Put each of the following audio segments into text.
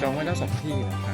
จองไว้แล้วสองที่นะครับ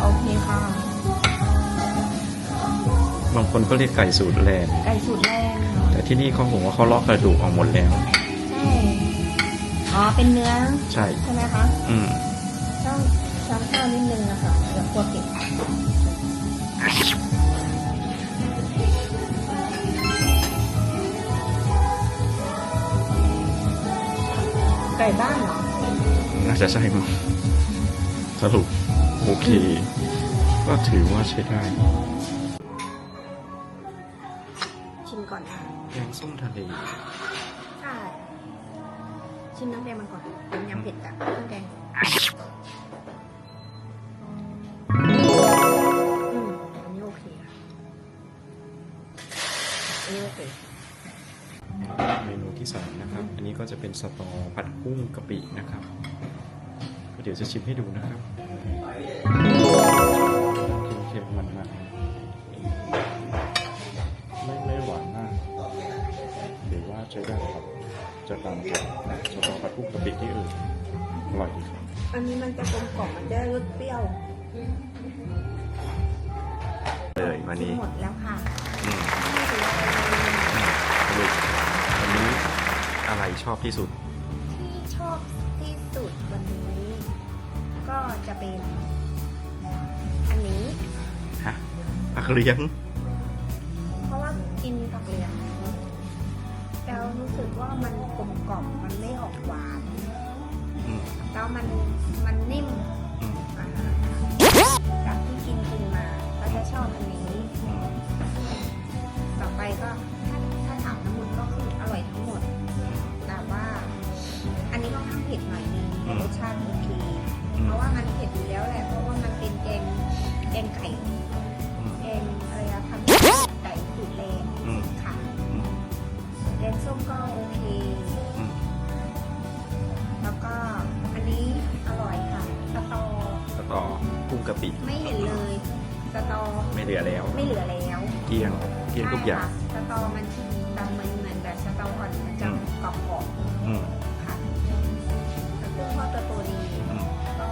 โอเคค่ะ บางคนก็เรียกไก่สูตรแลนด์ไก่สูตรแรกค่ะแต่ที่นี่เขาบอกว่าเขาเลาะกระดูกออกหมดแล้ว ใช่ อ๋อ เป็นเนื้อ ใช่ ใช่ไหมคะ อืม ต้องช้อนข้าวนิดนึงนะคะเดี๋ยวกลัวเก็บไก่บ้านเหรอ น่าจะใช่มั้งสรุป โอเค ก็ถือว่าใช้ได้ชิมก่อนค่ะแกงส้มทะเลใช่ชิมน้ำแดงมันก่อนเป็นยำเผ็ดกับเครื่องแกงอืมอันนี้โอเคค่ะอันนี้โอเคเมนูที่สองนะครับ อันนี้ก็จะเป็นสตอผัดกุ้งกะปินะครับ ก็เดี๋ยวจะชิมให้ดูนะครับ เค็มๆมันๆไม่ไม่หวานมากหรือว่าใช้ได้ครับ จะตามตัวสตอผัดกุ้งกะปิที่อื่นอร่อยดีครับอันนี้มันจะกลมกล่อมมันจะรสเปรี้ยวเลยวันชิมนี้ หมดแล้วค่ะอืมไม่เหลืออะไรเลยสรุปวันนี้อะไรชอบที่สุด ที่ชอบที่สุดวันนี้ ก็จะเป็น อันนี้ ฮะผักเลี้ยงเพราะว่ากินผักเหลียงแล้วรู้สึกว่ามันกลมกล่อมมันไม่ออกหวาน อืมแล้วมัน กุ้งกะปิ ไม่เห็นเลยสตอไม่เหลือแล้ว ไม่เหลือแล้วเกลี้ยง เกลี้ยงทุกอย่าง ใช่ค่ะสตอมันดำมันเหมือนแบบสตออ่อนมันจะอืม กรอบกรอบอืมๆค่ะแล้วกุ้งทอดตัวโตดีอืม ก็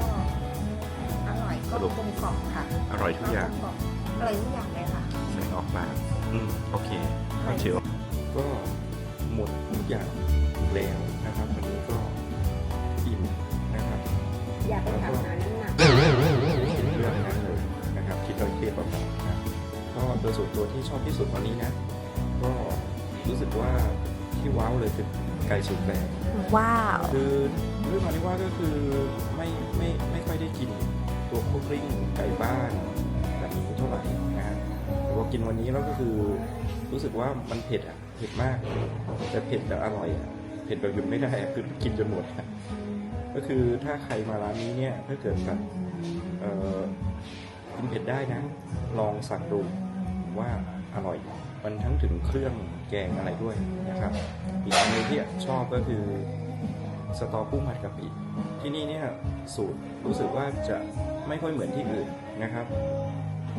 อร่อยก็สรุป กลมกล่อมค่ะอร่อยทุกอย่างกลมๆอร่อยทุกอย่างเลยค่ะ ใส่ออกปากอืมโอเคก็ถือว่าก็หมดทุกอย่างแล้ว ก็โดยส่วนตัวที่ชอบที่สุดวันนี้นะ ก็รู้สึกว่าที่ว้าวเลยคือไก่สุดแรงว้าว คือเรื่องมาที่ว่าก็คือไม่ไม่ไม่ค่อยได้กินตัวคุกริ่งไก่บ้านแบบนี้เท่าไหร่นะฮะแต่พอกินวันนี้แล้วก็คือรู้สึกว่ามันเผ็ดอะเผ็ดมาก แต่เผ็ดแบบอร่อยอะเผ็ดแบบหยุดไม่ได้อะคือกินจนหมดอะก็คือถ้าใครมาร้านนี้เนี่ยถ้าเกิดแบบเอ่อกินเผ็ดได้นะ ลองสั่งดู ว่าอร่อย มันทั้งถึงเครื่องแกงอะไรด้วยนะครับอีกอันหนึงที่ชอบก็คือสตอกุ้งผัดกะปิที่นี่เนี่ยสูตรรู้สึกว่าจะไม่ค่อยเหมือนที่อื่นนะครับ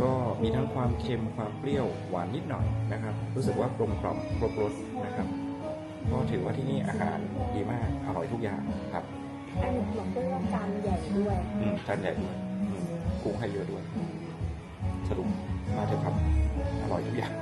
ก็มีทั้งความเค็มความเปรี้ยวหวานนิดหน่อยนะครับ รู้สึกว่ากลมกล่อมครบรสนะครับก็ถือว่าที่นี่อาหารดีมากอร่อยทุกอย่างครับอันนี้หลวงกุ้งต้องจานใหญ่ด้วยอืมจานใหญ่ด้วยอืมกุ้งให้เยอะด้วย สรุปมาเถอะครับ อร่อยทุกอย่าง